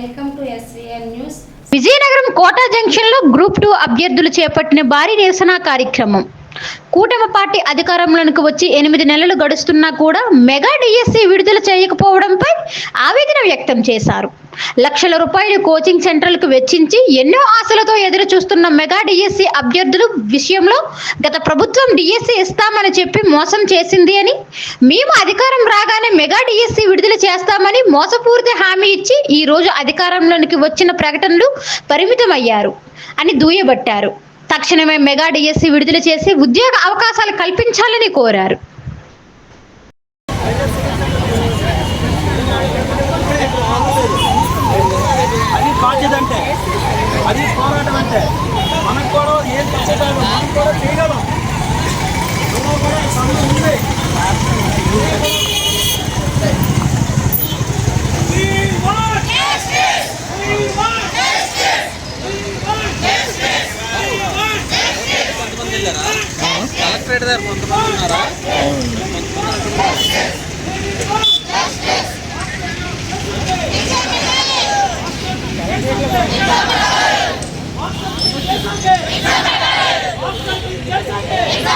Welcome to SVN news Vizianagaram Kota జంక్షన్లో group two అభ్యర్థులు చేపట్టిన భారీ నిరసన కార్యక్రమం. కూటమి పార్టీ అధికారంలోనికి వచ్చి ఎనిమిది నెలలు గడుస్తున్నా కూడా మెగా డిఎస్సి విడుదల చేయకపోవడంపై ఆవేదన వ్యక్తం చేశారు. లక్షల రూపాయలు కోచింగ్ సెంటర్లకు వెచ్చించి ఎన్నో ఆశలతో ఎదురు చూస్తున్న మెగా డిఎస్సి అభ్యర్థులు విషయంలో గత ప్రభుత్వం డిఎస్సి ఇస్తామని చెప్పి మోసం చేసింది అని మేము అధికారం రాగానే మెగా డిఎస్సి విడుదల చేస్తామని మోసపూరిత హామీ ఇచ్చి ఈ రోజు అధికారంలోనికి వచ్చిన ప్రకటనలు పరిమితమయ్యారు అని దూయబట్టారు తక్షణమే మెగా డిఎస్సి విడుదల చేసి ఉద్యోగ అవకాశాలు కల్పించాలని కోరారు అది బాధ్యత అంటే అది పోరాటం అంటే మనకు కూడా ఏం చేసేదాన్ని మనం కూడా చేయగలం. మనం కూడా సమయం ఉంది. దగ్గర Yeah.